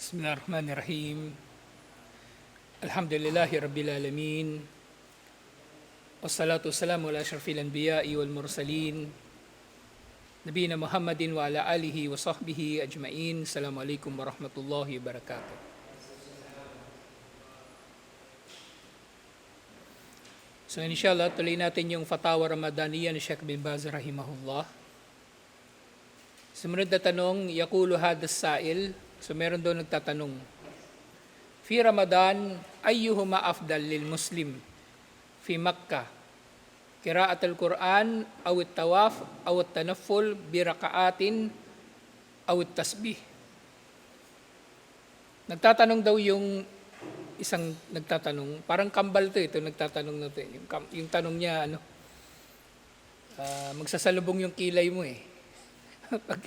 بسم الله الرحمن الرحيم الحمد لله رب العالمين والصلاة والسلام على أشرف الأنبياء والمرسلين نبينا محمد وعلى آله وصحبه أجمعين السلام عليكم ورحمة الله وبركاته So inshallah, tuloy natin yung Fatawa Ramadaniya ni Sheikh bin Baz rahimahullah. Sumunod na tanong, Yakulu hadas sa'il. So meron doon nagtatanong, Fi Ramadan, ayyuhuma afdal lil Muslim fi Makkah? Qira'at al-Quran, aw tawaf aw tanafful bi raka'atin, aw tasbih. Nagtatanong daw yung isang nagtatanong, parang kambal to ito, nagtatanong na to. eh. Yung, yung tanong niya, ano, ah, magsasalubong yung kilay mo eh. Pag,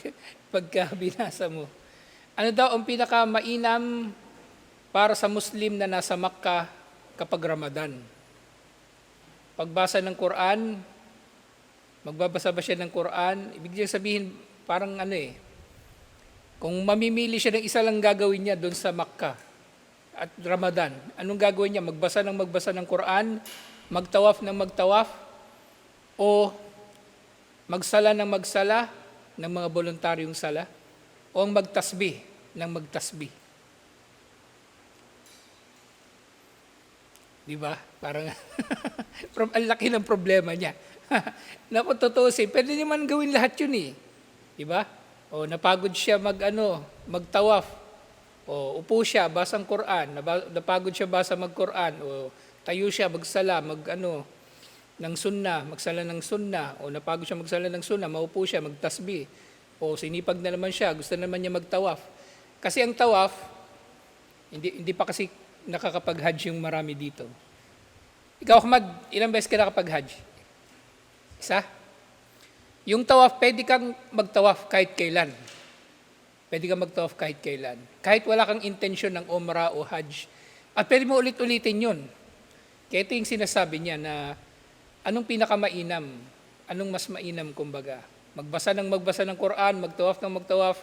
pagka binasa mo. Ano daw ang pinakamainam para sa Muslim na nasa Makkah kapag Ramadan? Pagbasa ng Quran, magbabasa ba siya ng Quran? Ibig sabihin, parang ano eh, kung mamimili siya ng isa lang gagawin niya doon sa Makkah at Ramadan, anong gagawin niya? Magbasa ng magbasa ng Quran, magtawaf ng magtawaf, o magsala ng magsala ng mga voluntaryong sala, o ang magtasbih ng magtasbih. Di ba? Parang From, ang laki ng problema niya. Naku, totoo siya. Pwede naman gawin lahat yun eh. Di ba? O napagod siya mag ano, magtawaf. O upo siya, basang Quran. Napagod siya basa mag-Quran. O tayo siya, magsala, mag ano, ng sunna, magsala ng sunna. O napagod siya magsala ng sunna, maupo siya, magtasbih. O sinipag na naman siya, gusto naman niya magtawaf. Kasi ang tawaf, hindi, hindi pa kasi nakakapag-hajj yung marami dito. Ikaw, Ahmad, ilang beses ka nakapag-hajj? Isa? Yung tawaf, pwede kang magtawaf kahit kailan. Pwede kang magtawaf kahit kailan. Kahit wala kang intensyon ng umrah o hajj. At pwede mo ulit-ulitin yun. Kaya ito yung sinasabi niya na anong pinakamainam? Anong mas mainam, kumbaga? Magbasa ng magbasa ng Quran, magtawaf ng magtawaf,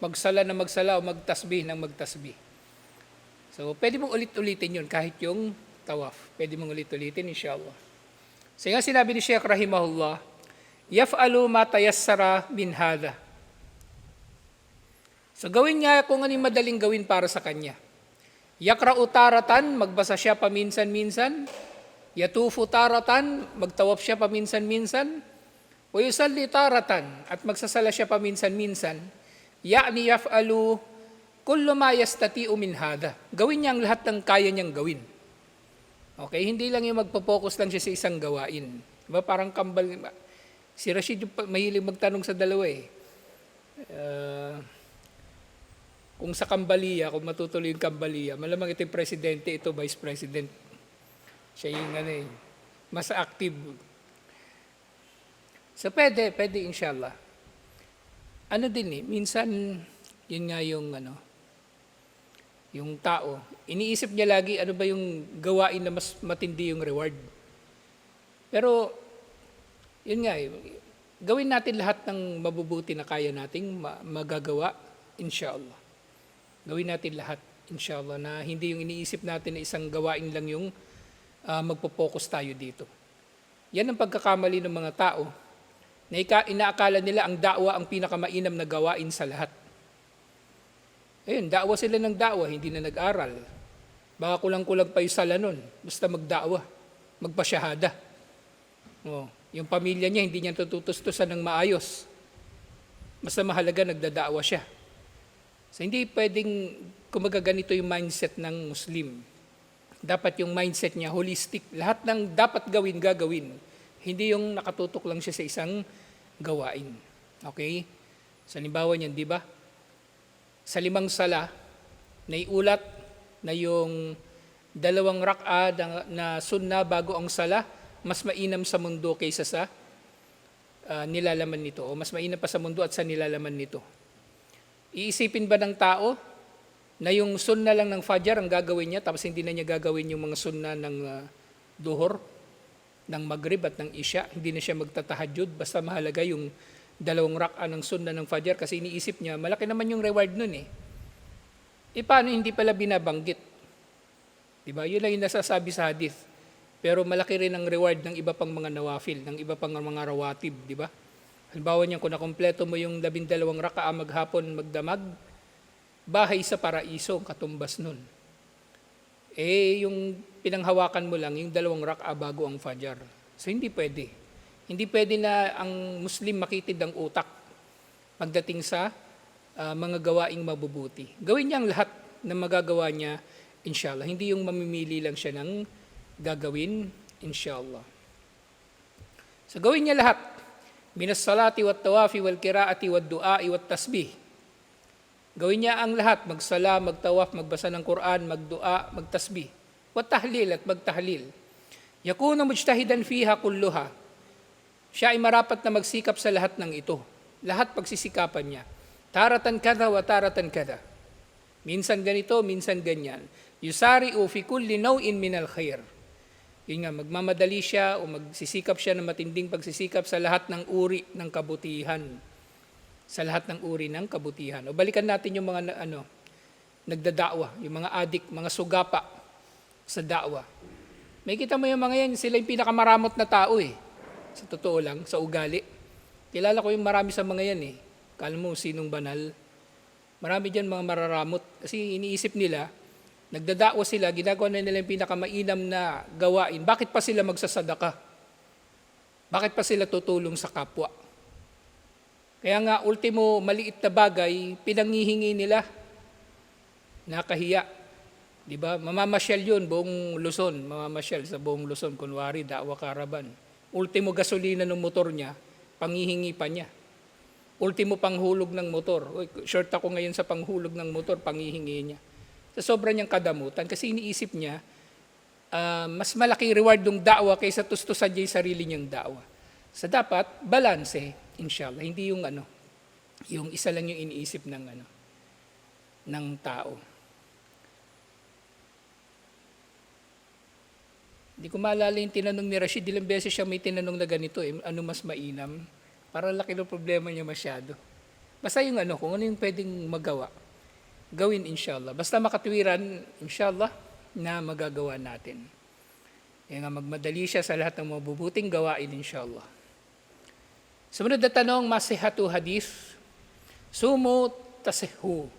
magsala ng magsala o magtasbih ng magtasbih. So, pwede mong ulit-ulitin yun kahit yung tawaf. Pwede mong ulit-ulitin, inshallah. So, nga sinabi ni Sheikh Rahimahullah, Yaf'alu ma tayassara min hada. So, gawin niya kung ano yung madaling gawin para sa kanya. Yakra utaratan, magbasa siya paminsan-minsan. Yatufu taratan, magtawaf siya paminsan-minsan. O yusalli taratan, at magsasala siya paminsan-minsan. Ya'ni yaf'alu kullu ma yastati'u min hada. Gawin niya ang lahat ng kaya niyang gawin. Okay, hindi lang yung magpo-focus lang siya sa isang gawain. Diba parang kambal, si Rashid yung mahilig magtanong sa dalawa eh. Uh, kung sa Kambaliya, kung matutuloy yung Kambaliya, malamang ito yung presidente, ito vice president. Siya yung ano eh, mas active. So pwede, pwede inshallah. Ano din eh, minsan, yun nga yung ano, yung tao, iniisip niya lagi ano ba yung gawain na mas matindi yung reward. Pero, yun nga eh, gawin natin lahat ng mabubuti na kaya nating ma- magagawa, inshallah. Gawin natin lahat, inshallah, na hindi yung iniisip natin na isang gawain lang yung uh, magpo-focus tayo dito. Yan ang pagkakamali ng mga tao na inaakala nila ang da'wa ang pinakamainam na gawain sa lahat. Ayun, da'wa sila ng da'wa, hindi na nag-aral. Baka kulang-kulang pa yung sala nun. Basta magda'wa, magpasyahada. Oh, yung pamilya niya, hindi niya tututustusan ng maayos. Basta mahalaga, nagdada'wa siya. So hindi pwedeng kumaga ganito yung mindset ng Muslim. Dapat yung mindset niya holistic. Lahat ng dapat gawin, gagawin. Hindi yung nakatutok lang siya sa isang gawain. Okay? Sa limbawa niyan, di ba? Sa limang sala, naiulat na yung dalawang rak'a na, na sunna bago ang sala, mas mainam sa mundo kaysa sa ah, nilalaman nito. O mas mainam pa sa mundo at sa nilalaman nito. Iisipin ba ng tao na yung sunna lang ng Fajr ang gagawin niya tapos hindi na niya gagawin yung mga sunna ng uh, duhor, ng Maghrib at ng Isya. Hindi na siya magtatahajud basta mahalaga yung dalawang rak'a ng sunna ng Fajr kasi iniisip niya malaki naman yung reward nun eh. Eh paano hindi pala binabanggit? Di ba? Yun lang yung nasasabi sa hadith. Pero malaki rin ang reward ng iba pang mga nawafil, ng iba pang mga rawatib, di ba? Halimbawa niyan, kung nakompleto mo yung labindalawang rakaa maghapon magdamag, bahay sa paraiso ang katumbas nun. Eh, yung pinanghawakan mo lang, yung dalawang rakaa bago ang fajar. So, hindi pwede. Hindi pwede na ang Muslim makitid ang utak pagdating sa ah, mga gawaing mabubuti. Gawin niya ang lahat na magagawa niya, inshallah. Hindi yung mamimili lang siya ng gagawin, inshallah. So gawin niya lahat. Minas salati wat tawafi wal kiraati wat duai wat tasbih. Gawin niya ang lahat, magsala, magtawaf, magbasa ng Quran, magdua, magtasbih. Wat tahlil at magtahlil. Yakuna mujtahidan fiha kulluha. Siya ay marapat na magsikap sa lahat ng ito. Lahat pagsisikapan niya. Taratan kada wa taratan kada. Minsan ganito, minsan ganyan. Yusari o fi kulli nawin minal khair. Yun nga, magmamadali siya o magsisikap siya ng matinding pagsisikap sa lahat ng uri ng kabutihan. Sa lahat ng uri ng kabutihan. O balikan natin yung mga ano, nagdadakwa, yung mga adik, mga sugapa sa dakwa. May kita mo yung mga yan, sila yung pinakamaramot na tao eh. Sa totoo lang, sa ugali. Kilala ko yung marami sa mga yan eh. Kala mo sinong banal. Marami dyan mga mararamot. Kasi iniisip nila, nagdadakwa sila, ginagawa na nila yung pinakamainam na gawain. Bakit pa sila magsasadaka? Bakit pa sila tutulong sa kapwa? Kaya nga, ultimo, maliit na bagay, pinangihingi nila. Nakahiya. Di ba? Mamamasyal yun, buong Luzon. Mamamasyal sa buong Luzon, kunwari, Dawa Caravan. Ultimo gasolina ng motor niya, pangihingi pa niya. Ultimo panghulog ng motor. Uy, short ako ngayon sa panghulog ng motor, pangihingi niya. Sa sobra niyang kadamutan, kasi iniisip niya, ah, mas malaking reward ng da'wa kaysa tustusan niya yung sarili niyang da'wa. Sa dapat, balanse, inshallah. Hindi yung ano, yung isa lang yung iniisip ng ano, ng tao. Hindi ko maalala yung tinanong ni Rashid, ilang beses siya may tinanong na ganito, eh, ano mas mainam? Para laki ng problema niya masyado. Basta yung ano, kung ano yung pwedeng magawa, gawin inshallah. Basta makatwiran, inshallah, na magagawa natin. Kaya nga magmadali siya sa lahat ng mga bubuting gawain, inshallah. Sumunod na tanong, masihatu hadith. Sumo tasehu.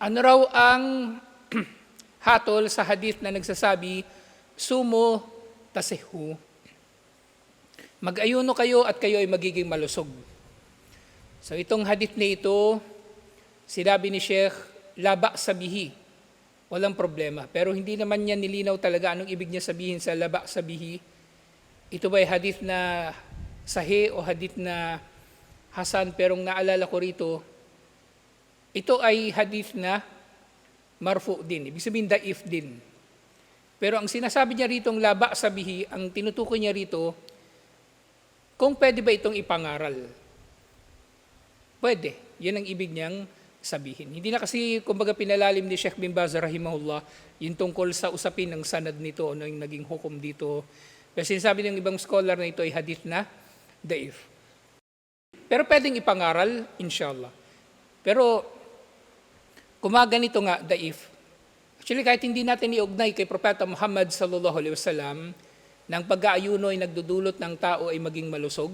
Ano raw ang hatol sa hadith na nagsasabi, sumo tasehu. Mag-ayuno kayo at kayo ay magiging malusog. So itong hadith na ito, sinabi ni Sheikh, laba sabihi. Walang problema. Pero hindi naman niya nilinaw talaga anong ibig niya sabihin sa laba sabihi. Ito ba ay hadith na sahi o hadith na Hasan? Pero ang naalala ko rito, ito ay hadith na marfu din. Ibig sabihin daif din. Pero ang sinasabi niya rito, ang laba sabihi, ang tinutukoy niya rito, kung pwede ba itong ipangaral. Pwede. Yan ang ibig niyang sabihin. Hindi na kasi, kumbaga, pinalalim ni Sheikh bin Baz, rahimahullah, yung tungkol sa usapin ng sanad nito, ano yung naging hukom dito. Pero sinasabi ng ibang scholar na ito ay hadith na daif. Pero pwedeng ipangaral, inshallah. Pero, kumaganito nga, daif. Actually, kahit hindi natin iugnay kay Propeta Muhammad sallallahu alaihi wasallam, ng pag-aayuno ay nagdudulot ng tao ay maging malusog,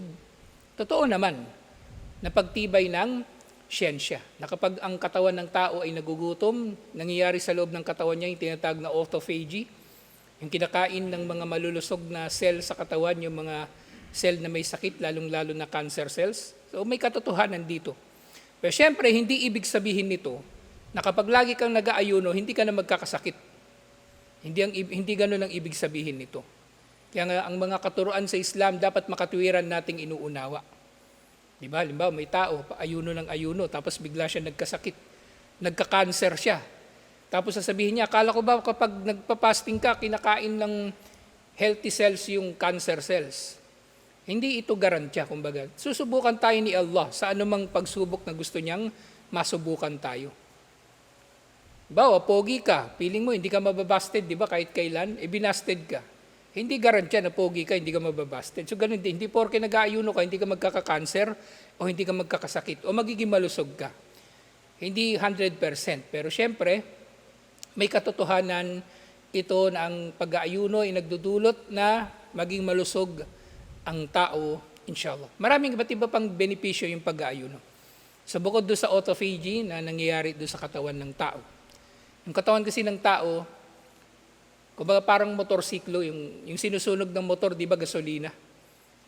totoo naman, na pagtibay ng siyensya. Na kapag ang katawan ng tao ay nagugutom, nangyayari sa loob ng katawan niya yung tinatawag na autophagy, yung kinakain ng mga malulusog na cell sa katawan, yung mga cell na may sakit, lalong-lalo na cancer cells. So may katotohanan dito. Pero syempre, hindi ibig sabihin nito na kapag lagi kang nag-aayuno, hindi ka na magkakasakit. Hindi, ang, hindi ganun ang ibig sabihin nito. Kaya nga, ang mga katuruan sa Islam dapat makatwiran nating inuunawa. Di ba? Halimbawa, may tao, ayuno ng ayuno, tapos bigla siya nagkasakit. Nagka-cancer siya. Tapos sasabihin niya, akala ko ba kapag nagpa-fasting ka, kinakain ng healthy cells yung cancer cells. Hindi ito garantya, kumbaga. Susubukan tayo ni Allah sa anumang pagsubok na gusto niyang masubukan tayo. Bawa, pogi ka, feeling mo hindi ka mababasted, di ba, kahit kailan, e binasted ka. Hindi garantya na pogi ka, hindi ka mababasted. So ganun din, hindi porke nag-aayuno ka, hindi ka magkaka-cancer o hindi ka magkakasakit o magiging malusog ka. Hindi 100%. Pero syempre, may katotohanan ito na ang pag-aayuno ay nagdudulot na maging malusog ang tao, inshallah. Maraming iba't iba pang benepisyo yung pag-aayuno. So bukod doon sa autophagy na nangyayari doon sa katawan ng tao. Yung katawan kasi ng tao, kumbaga parang motorsiklo, yung, yung sinusunog ng motor, di ba gasolina?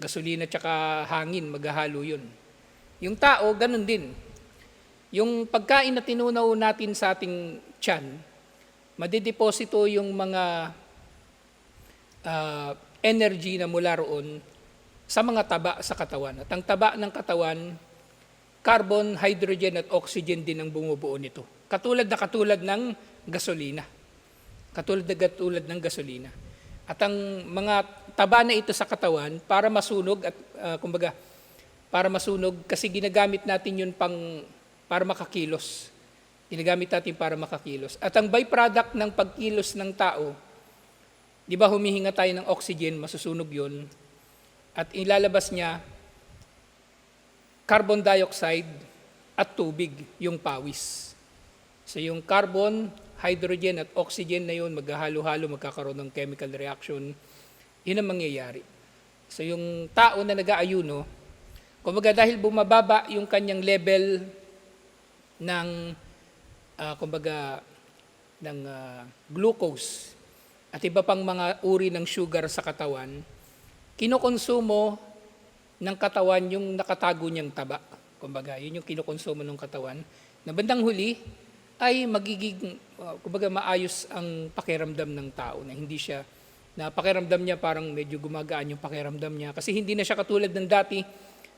Gasolina tsaka hangin, maghahalo yun. Yung tao, ganun din. Yung pagkain na tinunaw natin sa ating tiyan, madideposito yung mga ah, energy na mula roon sa mga taba sa katawan. At ang taba ng katawan, carbon, hydrogen at oxygen din ang bumubuo nito. Katulad na katulad ng gasolina. Katulad na katulad ng gasolina. At ang mga taba na ito sa katawan para masunog at ah, kumbaga para masunog kasi ginagamit natin yun pang para makakilos. Ginagamit natin para makakilos. At ang byproduct ng pagkilos ng tao, di ba humihinga tayo ng oxygen, masusunog yun. At ilalabas niya carbon dioxide at tubig, yung pawis. So yung carbon, hydrogen at oxygen na yun, maghahalo-halo, magkakaroon ng chemical reaction, yun ang mangyayari. So yung tao na nag-aayuno, kumbaga dahil bumababa yung kanyang level ng, ah, kumbaga, ng ah, glucose at iba pang mga uri ng sugar sa katawan, kinokonsumo ng katawan yung nakatago niyang taba. Kumbaga, yun yung kinukonsumo ng katawan. Na bandang huli ay magiging, uh, kumbaga, maayos ang pakiramdam ng tao na hindi siya, na pakiramdam niya parang medyo gumagaan yung pakiramdam niya. Kasi hindi na siya katulad ng dati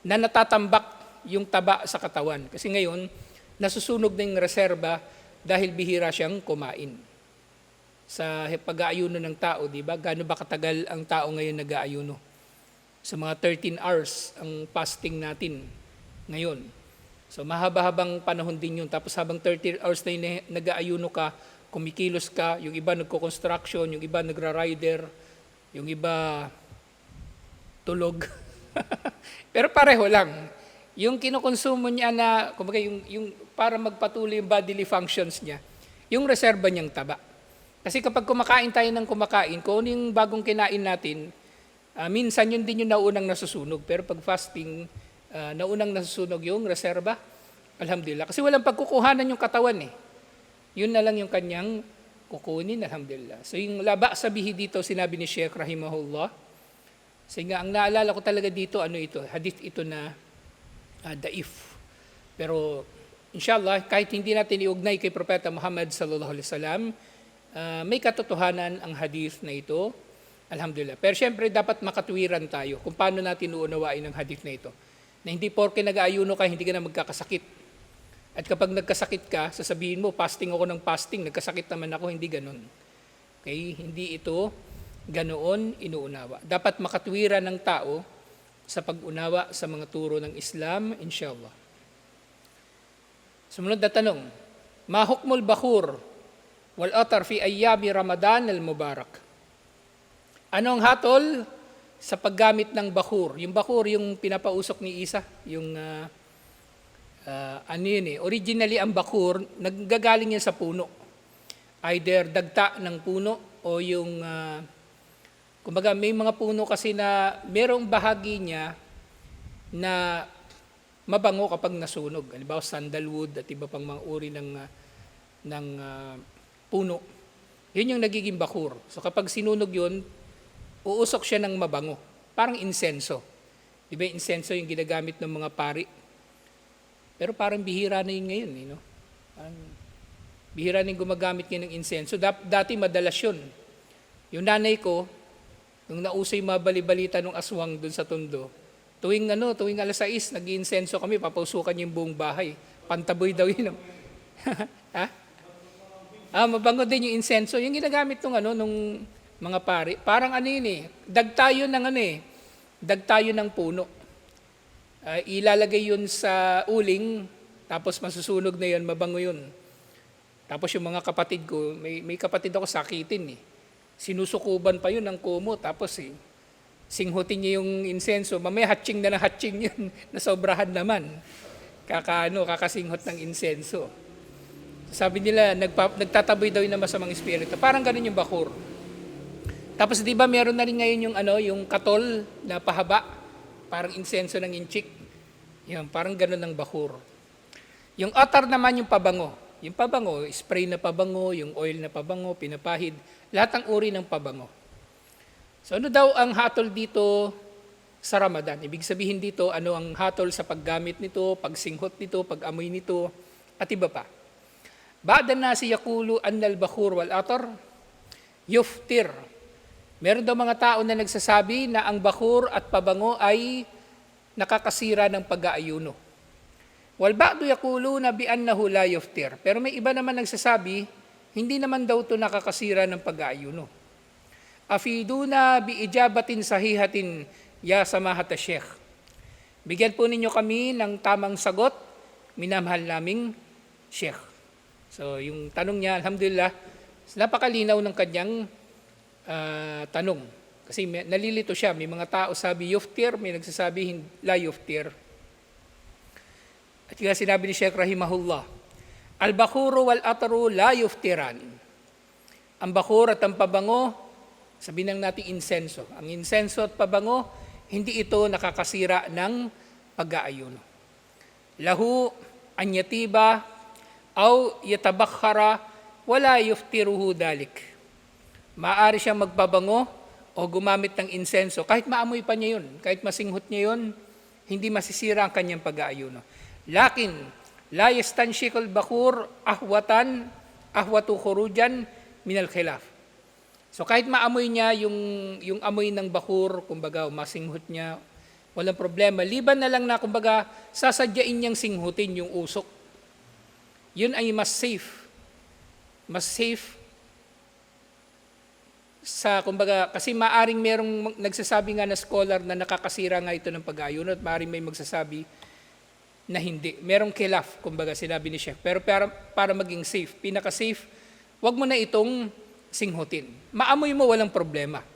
na natatambak yung taba sa katawan. Kasi ngayon, nasusunog na yung reserba dahil bihira siyang kumain. Sa pag-aayuno ng tao, di ba? Gaano ba katagal ang tao ngayon nag-aayuno? Sa mga 13 hours ang fasting natin ngayon. So mahaba-habang panahon din yun. Tapos habang 30 hours na eh, nag-aayuno ka, kumikilos ka, yung iba nagko-construction, yung iba nagra-rider, yung iba tulog. Pero pareho lang. Yung kinukonsumo niya na, kumbaga yung, yung para magpatuloy yung bodily functions niya, yung reserba niyang taba. Kasi kapag kumakain tayo ng kumakain, kung ano yung bagong kinain natin, Ah, minsan yun din yung naunang nasusunog. Pero pag fasting, ah, naunang nasusunog yung reserba. Alhamdulillah. Kasi walang pagkukuhanan yung katawan eh. Yun na lang yung kanyang kukunin, alhamdulillah. So yung laba sabihi dito, sinabi ni Sheikh Rahimahullah. Kasi nga, ang naalala ko talaga dito, ano ito, hadith ito na ah, daif. Pero inshallah, kahit hindi natin iugnay kay Propeta Muhammad sallallahu alaihi wasallam, may katotohanan ang hadith na ito. Alhamdulillah. Pero syempre dapat makatwiran tayo kung paano natin uunawain ang hadith na ito. Na hindi porke nag-aayuno ka, hindi ka na magkakasakit. At kapag nagkasakit ka, sasabihin mo, fasting ako ng fasting, nagkasakit naman ako, hindi ganun. Okay? Hindi ito ganoon inuunawa. Dapat makatwiran ng tao sa pag-unawa sa mga turo ng Islam, inshallah. Sumunod na tanong, Ma hukmul bakhur wal atar fi ayyami Ramadan al-Mubarak? Anong hatol sa paggamit ng bakur? Yung bakur, yung pinapausok ni Isa, yung ah, ah, ano yun eh. Originally, ang bakur, naggagaling yan sa puno. Either dagta ng puno o yung, ah, kumbaga may mga puno kasi na merong bahagi niya na mabango kapag nasunog. Halimbawa, sandalwood at iba pang mga uri ng, ng ah, puno. Yun yung nagiging bakur. So kapag sinunog yun, uusok siya ng mabango. Parang insenso. Di ba insenso yung ginagamit ng mga pari? Pero parang bihira na yun ngayon. Eh, no? Parang bihira na yung gumagamit ngayon ng insenso. Dat- Dati madalas yun. Yung nanay ko, nung nauso yung mga balibalita ng aswang dun sa tondo, tuwing ano, tuwing alas 6, nag-insenso kami, papausukan yung buong bahay. Pantaboy daw yun. ha? Ah, mabango din yung insenso. Yung ginagamit nung ano, nung mga pari. Parang ano yun eh, ng ano eh, dagtayo ng puno. Ah, ilalagay yun sa uling, tapos masusunog na yun, mabango yun. Tapos yung mga kapatid ko, may, may kapatid ako sakitin eh. Sinusukuban pa yun ng kumo, tapos eh, singhutin niya yung insenso. Mamaya hatching na ng hatching yun, nasobrahan naman. kakaano, kakasinghot ng insenso. Sabi nila, nagpa, nagtataboy daw yun ng masamang espiritu. Parang ganun yung bakur. Tapos di ba meron na rin ngayon yung ano, yung katol na pahaba, parang insenso ng inchik. Yan, parang ganun ng bakur. Yung atar naman yung pabango. Yung pabango, spray na pabango, yung oil na pabango, pinapahid, lahat ng uri ng pabango. So ano daw ang hatol dito sa Ramadan? Ibig sabihin dito, ano ang hatol sa paggamit nito, pagsinghot nito, pag-amoy nito, at iba pa. Ba'da na si Yakulu annal bakhur wal atar, yuftir. Meron daw mga tao na nagsasabi na ang bakhur at pabango ay nakakasira ng pag-aayuno. Wal ba'du yaquluna bi annahu la yuftir. Pero may iba naman nagsasabi, hindi naman daw to nakakasira ng pag-aayuno. Afiduna bi ijabatin sahihatin ya samahata sheikh. Bigyan po ninyo kami ng tamang sagot, minamahal naming sheikh. So yung tanong niya, alhamdulillah, napakalinaw ng kanyang ah, tanong. Kasi may, nalilito siya, may mga tao sabi yuftir, may nagsasabi la yuftir. At kaya sinabi ni Sheikh Rahimahullah, Al-bakhuru wal ataru la yuftiran. Ang bakur at ang pabango, sabihin lang natin insenso. Ang insenso at pabango, hindi ito nakakasira ng pag-aayuno. Lahu anyatiba aw yatabakhara wala yuftiruhu dalik. Maaari siyang magpabango o gumamit ng insenso. Kahit maamoy pa niya yun, kahit masinghot niya yun, hindi masisira ang kanyang pag-aayuno. Lakin, la yastanshikul bakur ahwatan, ahwatu khurujan minal khilaf. So kahit maamoy niya yung, yung amoy ng bakur, kumbaga masinghot niya, walang problema. Liban na lang na kumbaga sasadyain niyang singhutin yung usok. Yun ay mas safe. Mas safe sa kumbaga kasi maaring merong nagsasabi nga na scholar na nakakasira nga ito ng pag-ayuno at maaring may magsasabi na hindi. Merong kilaf, kumbaga sinabi ni Chef. Pero para, para maging safe, pinaka-safe, wag mo na itong singhutin. Maamoy mo, walang problema.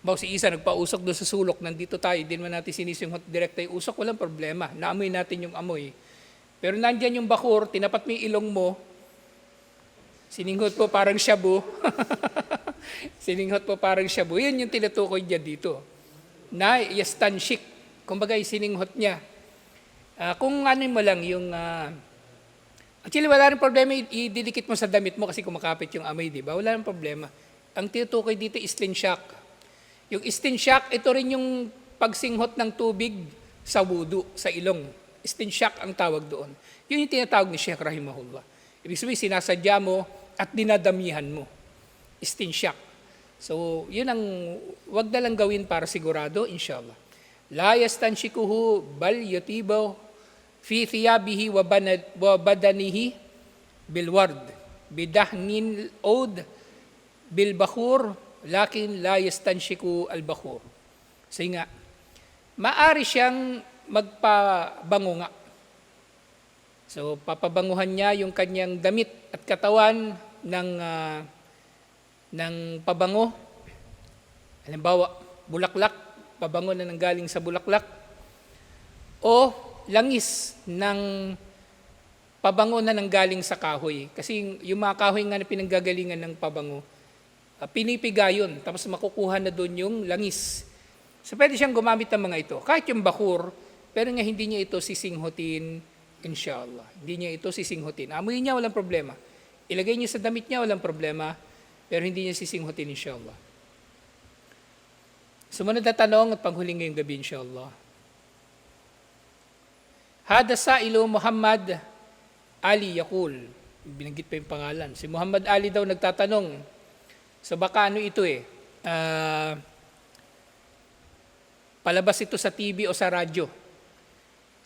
Bawa si Isa nagpausok doon sa sulok, nandito tayo, din man natin sinisinghot direkta yung usok, walang problema. Naamoy natin yung amoy. Pero nandyan yung bakur, tinapat mo yung ilong mo, sininghot po parang shabu. sininghot po parang shabu. Yun yung tinutukoy niya dito. Na yastanshik. Kumbaga, sininghot niya. Ah, kung ano mo lang, yung... ah, actually, wala rin problema, ididikit mo sa damit mo kasi kumakapit yung amoy, di ba? Wala rin problema. Ang tinutukoy dito, istinsyak. Yung istinsyak, ito rin yung pagsinghot ng tubig sa wudu, sa ilong. Istinsyak ang tawag doon. Yun yung tinatawag ni Sheikh Rahimahullah. Ibig sabihin, sinasadya mo at dinadamihan mo. Istinsyak. So, yun ang, wag na lang gawin para sigurado, inshallah. La yastanshikuhu bal yutibaw fi thiyabihi wa, badanihi bilward bidahnin od bilbakhur lakin la yastanshiku albakhur. So yun nga, maari siyang magpabango nga. So papabanguhan niya yung kanyang damit at katawan ng ah, ng pabango. Halimbawa, bulaklak, pabango na nanggaling sa bulaklak. O langis ng pabango na nanggaling sa kahoy. Kasi yung mga kahoy nga na pinanggagalingan ng pabango, uh, pinipiga yun, tapos makukuha na doon yung langis. So pwede siyang gumamit ng mga ito. Kahit yung bakur, pero nga hindi niya ito sisinghutin, inshallah. Hindi niya ito sisinghutin. Amoy niya, walang problema. Ilagay niya sa damit niya, walang problema. Pero hindi niya sisinghutin, inshallah. Sumunod na tanong at panghuling ngayong gabi, inshallah. Hada sa ilo Muhammad Ali Yakul. Binanggit pa yung pangalan. Si Muhammad Ali daw nagtatanong. So baka ano ito eh. ah, palabas ito sa TV o sa radyo.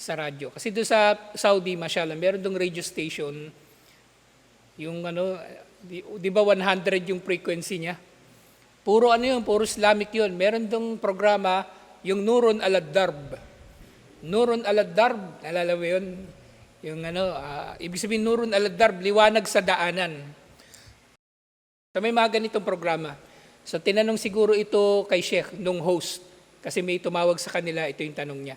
Sa radyo. Kasi doon sa Saudi, mashallah, meron doong radio station. Yung ano, di, di ba 100 yung frequency niya? Puro ano yun, puro Islamic yun. Meron dong programa, yung Nurun Alad-Darb. Nurun Alad-Darb, nalala mo yun? Yung ano, ah, ibig sabihin Nurun Alad-Darb, liwanag sa daanan. So may mga ganitong programa. So tinanong siguro ito kay Sheikh, nung host. Kasi may tumawag sa kanila, ito yung tanong niya.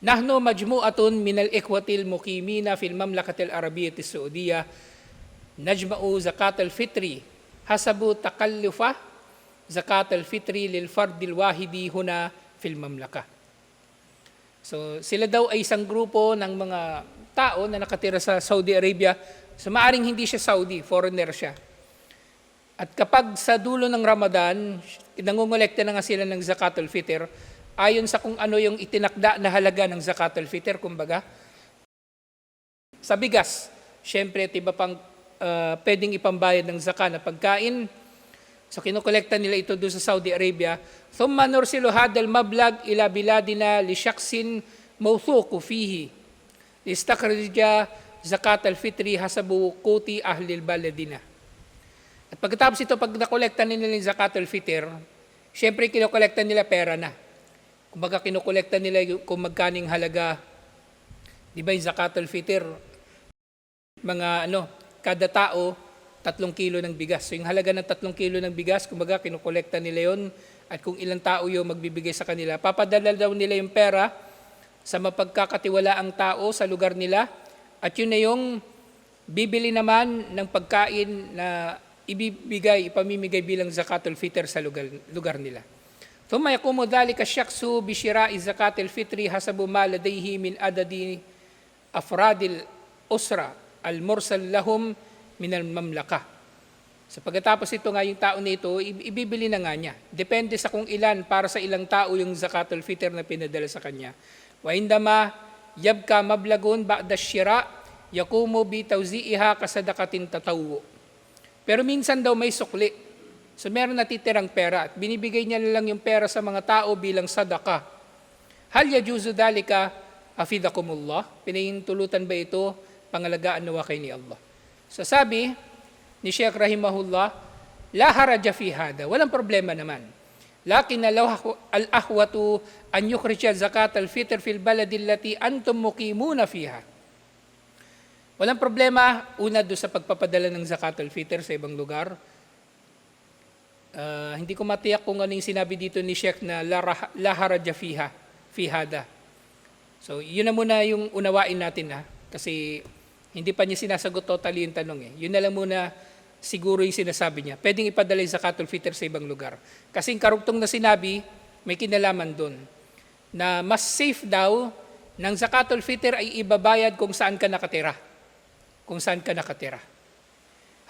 نحن مجموعة من الإخوة المقيمين في المملكة العربية السعودية نجمع زكاة الفطر حسب تكلف زكاة الفطر للفرد الواحد هنا في المملكة. So sila daw ay isang grupo ng mga tao na nakatira sa Saudi Arabia. So maaring hindi siya Saudi, foreigner siya. At kapag sa dulo ng Ramadan, nangungulekta na nga sila ng zakatul fitr, ayon sa kung ano yung itinakda na halaga ng zakatul fitr, kumbaga. Sa bigas, syempre, tiba pang uh, pwedeng ipambayad ng zaka na pagkain. So kinokolekta nila ito doon sa Saudi Arabia. Thumma nursilu hadal mablag ila biladina li syaksin mawthuku fihi. Listakrija zakat al-fitri hasabu kuti ahlil baladina. At pagkatapos ito, pag nakolekta nila yung zakat al-fitr, syempre kinokolekta nila pera na. Kumbaga kinokolekta nila kung magkaning halaga, di ba yung zakatul fitr, mga ano, kada tao, tatlong kilo ng bigas. So yung halaga ng tatlong kilo ng bigas, kumbaga kinokolekta nila yon at kung ilang tao yung magbibigay sa kanila, papadala daw nila yung pera sa mapagkakatiwalaang tao sa lugar nila. At yun na yung bibili naman ng pagkain na ibibigay, ipamimigay bilang zakatul fitr sa lugar, lugar nila. ثم يقوم ذلك الشخص بشراء زكاة الفطر حسب ما لديه من عدد أفراد الأسرة المرسل لهم من المملكة. So pagkatapos ito nga yung tao nito, i- ibibili na nga niya. Depende sa kung ilan para sa ilang tao yung zakatul fitr na pinadala sa kanya. Wa indama yabka mablagun ba'da shira yakumu bi tawzi'iha kasadakatin tatawu. Pero minsan daw may sukli. So meron natitirang pera at binibigay niya lang yung pera sa mga tao bilang sadaka. Hal yajuzu dalika afidakumullah? Pinahintulutan ba ito pangalagaan nawa kay ni Allah? So sabi ni Sheikh Rahimahullah, la haraja fi hada. Walang problema naman. Lakin al-ahwatu an yukhrija zakat al-fitr fil baladi allati antum muqimuna fiha. Walang problema, una doon sa pagpapadala ng zakat al-fitr sa ibang lugar. Ah, hindi ko matiyak kung ano yung sinabi dito ni Sheikh na la, haraja fiha, fi hada. So, yun na muna yung unawain natin ha. Kasi hindi pa niya sinasagot totally yung tanong eh. Yun na lang muna siguro yung sinasabi niya. Pwedeng ipadala yung zakatul fitr sa ibang lugar. Kasi yung karugtong na sinabi, may kinalaman doon. Na mas safe daw ng zakatul fitr ay ibabayad kung saan ka nakatira. Kung saan ka nakatira.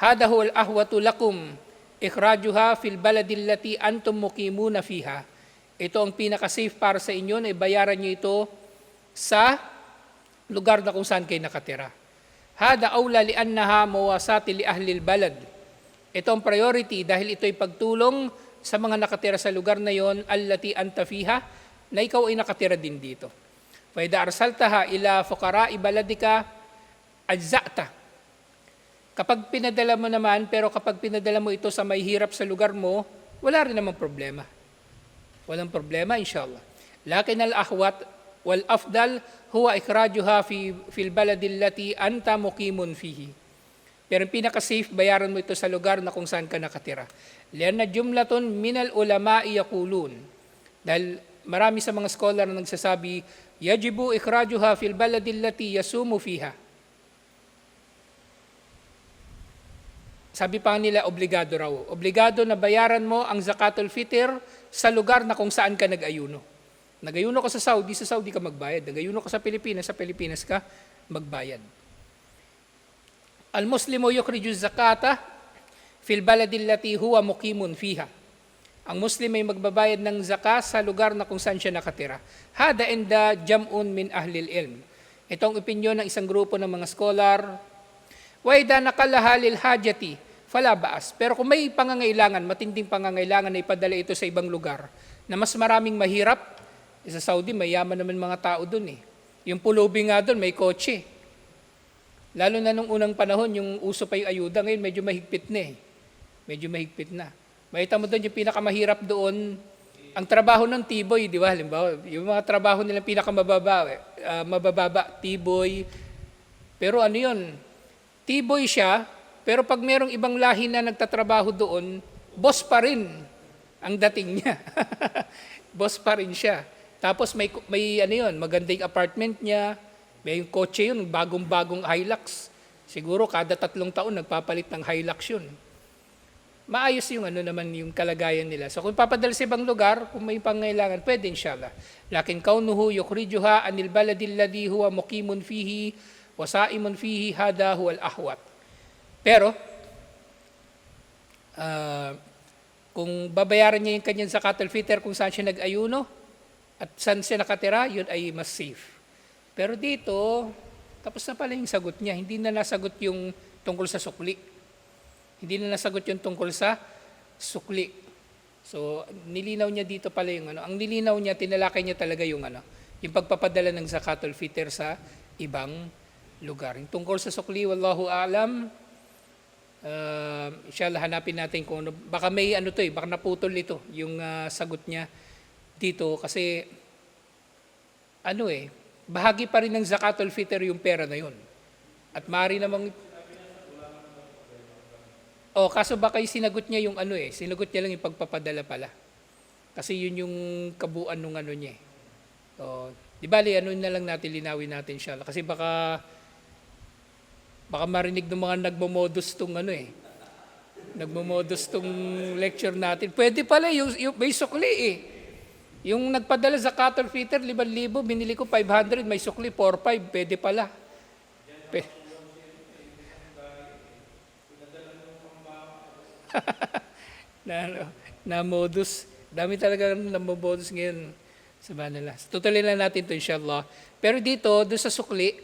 Hada huwal ahwatu lakum ikhrajuha fil baladi allati antum muqimuna fiha. Ito ang pinaka-safe para sa inyo na ibayaran niyo ito sa lugar na kung saan kayo nakatira. Hada awla li annaha mawasati li ahli balad. Ito ang priority dahil ito ay pagtulong sa mga nakatira sa lugar na yon allati anta fiha na ikaw ay nakatira din dito. Fa idza arsaltaha ila fuqara'i baladika ajza'ta. Kapag pinadala mo naman, pero kapag pinadala mo ito sa may hirap sa lugar mo, wala rin namang problema. Walang problema, inshallah. Lakin al-ahwat wal afdal huwa ikrajuha fi fil baladi allati anta muqimun fihi. Pero pinaka-safe, bayaran mo ito sa lugar na kung saan ka nakatira. Lianna jumlatun minal ulama'i yaqulun. Dahil marami sa mga scholar na nagsasabi, yajibu ikrajuha fil baladi allati yasumu fiha. Sabi pa nila, obligado raw. Obligado na bayaran mo ang zakatul fitr sa lugar na kung saan ka nag-ayuno. Nag-ayuno ka sa Saudi, sa Saudi ka magbayad. Nag-ayuno ka sa Pilipinas, sa Pilipinas ka magbayad. Al-Muslimu yukhriju zakata fil baladi allati huwa muqimun fiha. Ang Muslim ay magbabayad ng zakat sa lugar na kung saan siya nakatira. Hada inda jam'un min ahlil ilm. Itong opinyon ng isang grupo ng mga scholar, Waida nakalaha lil hajati, fala baas. Pero kung may pangangailangan, matinding pangangailangan na ipadala ito sa ibang lugar, na mas maraming mahirap, eh, sa Saudi, mayaman naman mga tao dun eh. Yung pulubi nga dun, may kotse. Lalo na nung unang panahon, yung uso pa yung ayuda, ngayon medyo mahigpit na eh. Medyo mahigpit na. Makita mo doon yung pinakamahirap doon, ang trabaho ng tiboy, di ba? Halimbawa, yung mga trabaho nilang pinakamababa, eh, ah, mabababa, tiboy. Pero ano yun, T-boy siya, pero pag merong ibang lahi na nagtatrabaho doon, boss pa rin ang dating niya. boss pa rin siya. Tapos may, may ano yun, magandang apartment niya, may yung kotse yun, bagong-bagong Hilux. Siguro kada tatlong taon nagpapalit ng Hilux yun. Maayos yung ano naman yung kalagayan nila. So kung papadala sa ibang lugar, kung may pangailangan, pwede inshallah. Lakin kaunuhu yukhrijuha anil baladil ladhi huwa muqimun fihi wa saimun fihi hada huwal ahwat. Pero, ah, kung babayaran niya yung kanyang zakatul fitr kung saan siya nag-ayuno at saan siya nakatira, yun ay mas safe. Pero dito, tapos na pala yung sagot niya. Hindi na nasagot yung tungkol sa sukli. Hindi na nasagot yung tungkol sa sukli. So, nilinaw niya dito pala yung ano. Ang nilinaw niya, tinalakay niya talaga yung ano, yung pagpapadala ng zakatul fitr sa ibang lugar. Yung tungkol sa sukli, wallahu alam, uh, inshallah hanapin natin kung ano, baka may ano to eh, baka naputol ito, yung ah, sagot niya dito kasi ano eh, bahagi pa rin ng zakatul fitr yung pera na yun. At maaari namang Oh, kaso baka yung sinagot niya yung ano eh, sinagot niya lang yung pagpapadala pala. Kasi yun yung kabuuan nung ano niya eh. Oh, di bali, ano na lang natin, linawin natin siya. Kasi baka, baka marinig ng mga nagmamodus tong ano eh. Nagmamodus tong lecture natin. Pwede pala, yung, yung, sukli eh. Yung nagpadala sa cutter fitter, 5,000, binili ko 500, may sukli 4,500, pwede pala. Pe- na, ano, na modus. Dami talaga na modus ngayon sa Manila. Tutuloy lang natin to inshallah. Pero dito, doon sa sukli,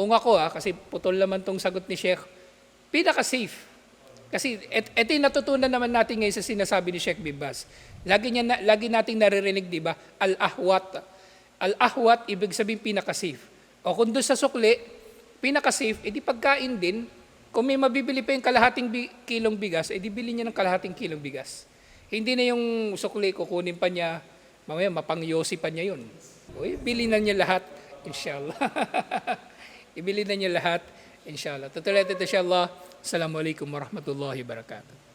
kung ako ah, kasi putol naman tong sagot ni Sheikh, pinaka-safe. Kasi et, ito yung natutunan naman natin ngayon sa sinasabi ni Sheikh Bibas. Lagi, niya na, lagi nating naririnig, di ba? Al-ahwat. Al-ahwat, ibig sabihin pinaka-safe. O kung doon sa sukli, pinaka-safe, edi pagkain din, kung may mabibili pa yung kalahating bi- kilong bigas, edi bili niya ng kalahating kilong bigas. Hindi na yung sukli, kukunin pa niya, mamaya mapangyosi pa niya yun. Uy, bili na niya lahat, inshallah. Ibili na niya lahat, inshallah. Tutuloy ito, inshallah. Assalamualaikum warahmatullahi wabarakatuh.